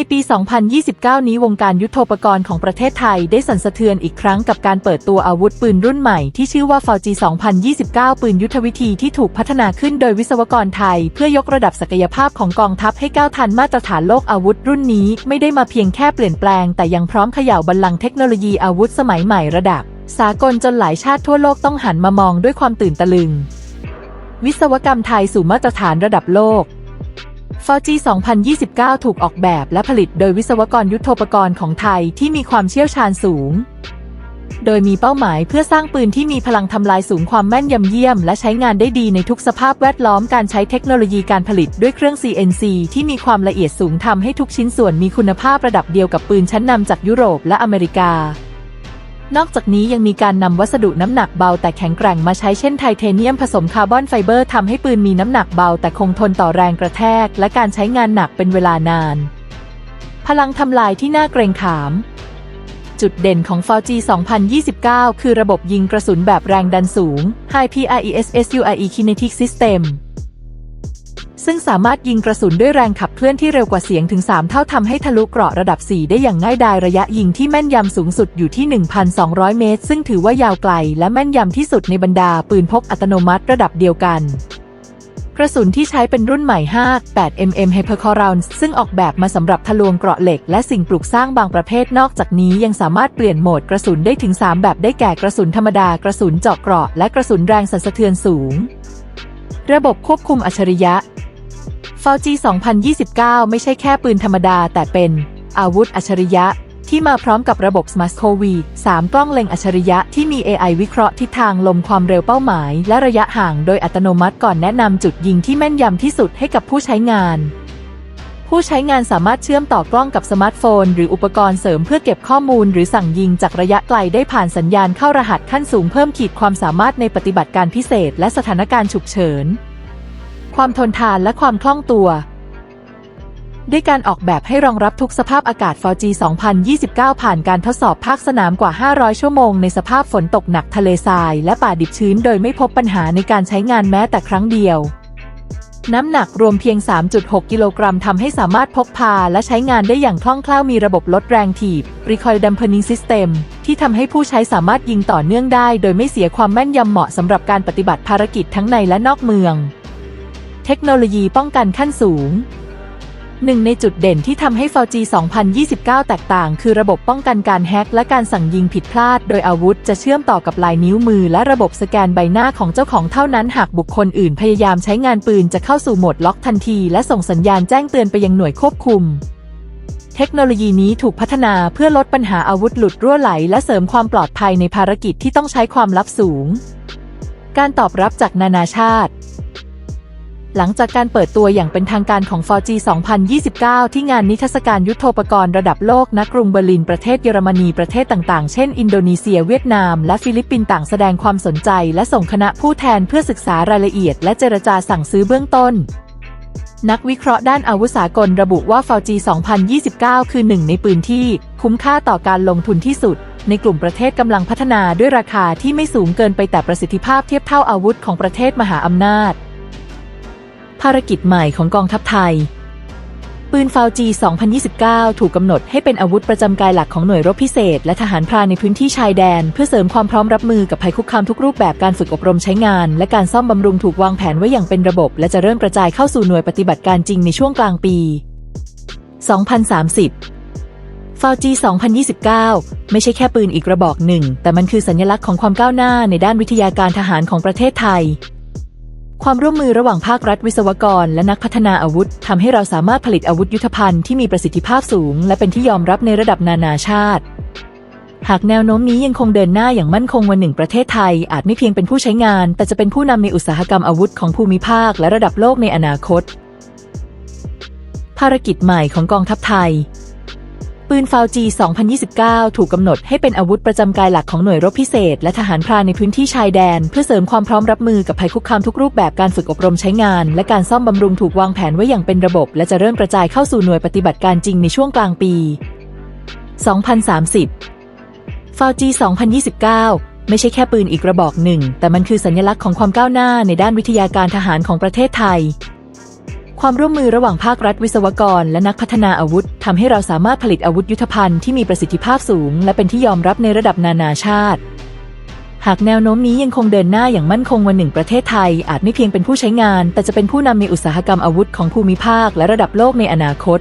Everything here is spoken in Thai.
ในปี 2029 นี้วงการยุทโธปกรณ์ของประเทศไทยได้สั่นสะเทือนอีกครั้งกับการเปิดตัวอาวุธปืนรุ่นใหม่ที่ชื่อว่า f a u j 2029 ปืนยุทธวิธีที่ถูกพัฒนาขึ้นโดยวิศวกรไทย เพื่อยกระดับศักยภาพของกองทัพให้ก้าวทันมาตรฐานโลกอาวุธรุ่นนี้ไม่ได้มาเพียงแค่เปลี่ยนแปลง แต่ยังพร้อมเขย่าบัลลังก์เทคโนโลยีอาวุธสมัยใหม่ระดับ สากลจนหลายชาติทั่วโลกต้องหันมามองด้วยความตื่นตะลึง วิศวกรรมไทยสู่มาตรฐานระดับโลก f o r g 2029 ถูกออกแบบและผลิตโดยวิศวกรยุทโธปกรณ์ของไทยที่มีความเชี่ยวชาญสูง โดยมีเป้าหมายเพื่อสร้างปืนที่มีพลังทำลายสูงความแม่นยำเยี่ยม และใช้งานได้ดีในทุกสภาพแวดล้อมการใช้เทคโนโลยีการผลิตด้วยเครื่อง CNC ที่มีความละเอียดสูงทำให้ทุกชิ้นส่วนมีคุณภาพระดับเดียวกับปืนชั้นนำจากยุโรปและอเมริกา นอกจากนี้ยังมีการนำวัสดุน้ำหนักเบาแต่แข็งแกร่งมาใช้เช่นไทเทเนียมผสมคาร์บอนไฟเบอร์ทำให้ปืนมีน้ำหนักเบาแต่คงทนต่อแรงกระแทก และการใช้งานหนักเป็นเวลานาน พลังทำลายที่น่าเกรงขาม จุดเด่นของ 4G 2029 คือระบบยิงกระสุนแบบแรงดันสูง High PRESSURE Kinetic System ซึ่งสามารถยิงกระสุนด้วยแรงขับเคลื่อนที่เร็วกว่าเสียงถึง 3 เท่าทำให้ทะลุเกราะระดับ 4 ได้อย่างง่ายดายระยะยิงที่แม่นยำสูงสุดอยู่ที่ 1,200 เมตร ซึ่งถือว่ายาวไกลและแม่นยำที่สุดในบรรดาปืนพกอัตโนมัติระดับเดียวกันกระสุนที่ใช้เป็นรุ่นใหม่ 5 8 mm Hypercore Rounds ซึ่งออกแบบมาสำหรับทะลวงเกราะเหล็ก และสิ่งปลูกสร้างบางประเภทนอกจากนี้ยังสามารถเปลี่ยนโหมดกระสุนได้ถึง 3 แบบได้แก่กระสุนธรรมดากระสุนเจาะเกราะและกระสุนแรงสั่นสะเทือนสูง ระบบควบคุมอัจฉริยะ f a u j 2029 ไม่ใช่แค่ปืนธรรมดา แต่เป็น อาวุธอัจฉริยะ ที่มาพร้อมกับระบบ Smart c o v 3 กล้องเล็งอัจฉริยะที่มี AI วิเคราะห์ทิศทางลมความเร็วเป้าหมาย และระยะห่างโดยอัตโนมัติก่อนแนะนำจุดยิงที่แม่นยำที่สุดให้กับผู้ใช้งาน ผู้ใช้งานสามารถเชื่อมต่อกล้องกับสมาร์ทโฟน หรืออุปกรณ์เสริมเพื่อเก็บข้อมูล หรือสั่งยิงจากระยะไกลได้ผ่านสัญญาณเข้ารหัสขั้นสูงเพิ่มขีดความสามารถในปฏิบัติการพิเศษ และสถานการณ์ฉุกเฉิน ความทนทานและความคล่องตัว ด้วยการออกแบบให้รองรับทุกสภาพอากาศ 4G 2029 ผ่านการทดสอบภาคสนามกว่า 500 ชั่วโมงในสภาพฝนตกหนักทะเลทราย และป่าดิบชื้น โดยไม่พบปัญหาในการใช้งานแม้แต่ครั้งเดียวน้ำหนักรวมเพียง 3.6 กิโลกรัมทำให้สามารถพกพาและใช้งานได้อย่างคล่องแคล่วมีระบบลดแรงถีบ Recoil Dampening System ที่ทำให้ผู้ใช้สามารถยิงต่อเนื่องได้ โดยไม่เสียความแม่นยำเหมาะสำหรับการปฏิบัติภารกิจทั้งในและนอกเมือง เทคโนโลยีป้องกันขั้นสูงหนึ่งในจุดเด่นที่ทำให้ 4G 2029 แตกต่าง คือระบบป้องกันการแฮ็กและการสั่งยิงผิดพลาด โดยอาวุธจะเชื่อมต่อกับลายนิ้วมือ และระบบสแกนใบหน้าของเจ้าของเท่านั้น หากบุคคลอื่นพยายามใช้งานปืนจะเข้าสู่โหมดล็อกทันที และส่งสัญญาณแจ้งเตือนไปยังหน่วยควบคุม เทคโนโลยีนี้ถูกพัฒนาเพื่อลดปัญหาอาวุธหลุดรั่วไหล และเสริมความปลอดภัยในภารกิจที่ต้องใช้ความลับสูง การตอบรับจากนานาชาติ หลังจากการเปิดตัวอย่างเป็นทางการของ 4G 2029 ที่งานนิทรรศการยุทโธปกรณ์ระดับโลกณกรุงเบอร์ลินประเทศเยอรมนีประเทศต่างๆ เช่น อินโดนีเซีย เวียดนาม และฟิลิปปินส์ต่างแสดงความสนใจ และส่งคณะผู้แทนเพื่อศึกษารายละเอียด และเจรจาสั่งซื้อเบื้องต้นนักวิเคราะห์ด้านอาวุธสากลระบุว่า 4G 2029 คือหนึ่งในปืนที่ คุ้มค่าต่อการลงทุนที่สุด ในกลุ่มประเทศกำลังพัฒนาด้วยราคาที่ไม่สูงเกินไปแต่ประสิทธิภาพเทียบเท่าอาวุธของประเทศมหาอำนาจ ภารกิจใหม่ของกองทัพไทย ปืนฟาวจี 2029 ถูกกำหนดให้เป็นอาวุธประจำกายหลักของหน่วยรบพิเศษ และทหารพรานในพื้นที่ชายแดน เพื่อเสริมความพร้อมรับมือกับภัยคุกคามทุกรูปแบบการฝึกอบรมใช้งาน และการซ่อมบำรุงถูกวางแผนไว้อย่างเป็นระบบ และจะเริ่มกระจายเข้าสู่หน่วยปฏิบัติการจริงในช่วงกลางปี 2030ฟาวจี 2029 ไม่ใช่แค่ปืนอีกระบอกหนึ่ง แต่มันคือสัญลักษณ์ของความก้าวหน้าในด้านวิทยาการทหารของประเทศไทย ความร่วมมือระหว่างภาครัฐวิศวกร และนักพัฒนาอาวุธทำให้เราสามารถผลิตอาวุธยุทธภัณฑ์ที่มีประสิทธิภาพสูง และเป็นที่ยอมรับในระดับนานาชาติ หากแนวโน้มนี้ยังคงเดินหน้าอย่างมั่นคงวันหนึ่งประเทศไทย อาจไม่เพียงเป็นผู้ใช้งาน แต่จะเป็นผู้นำในอุตสาหกรรมอาวุธของภูมิภาคและระดับโลกในอนาคต ภารกิจใหม่ของกองทัพไทย ปืนฟาวจี 2029 ถูกกำหนดให้เป็นอาวุธประจำกายหลักของหน่วยรบพิเศษ และทหารพรานในพื้นที่ชายแดน เพื่อเสริมความพร้อมรับมือกับภัยคุกคามทุกรูปแบบการฝึกอบรมใช้งาน และการซ่อมบำรุงถูกวางแผนไว้อย่างเป็นระบบ และจะเริ่มกระจายเข้าสู่หน่วยปฏิบัติการจริงในช่วงกลางปี 2030 ฟาวจี 2029ไม่ใช่แค่ปืนอีกระบอกหนึ่ง แต่มันคือสัญลักษณ์ของความก้าวหน้าในด้านวิทยาการทหารของประเทศไทย ความร่วมมือระหว่างภาครัฐวิศวกร และนักพัฒนาอาวุธทำให้เราสามารถผลิตอาวุธยุทโธภัณฑ์ที่มีประสิทธิภาพสูง และเป็นที่ยอมรับในระดับนานาชาติ หากแนวโน้มนี้ยังคงเดินหน้าอย่างมั่นคงวันหนึ่งประเทศไทย อาจไม่เพียงเป็นผู้ใช้งาน แต่จะเป็นผู้นำในอุตสาหกรรมอาวุธของภูมิภาคและระดับโลกในอนาคต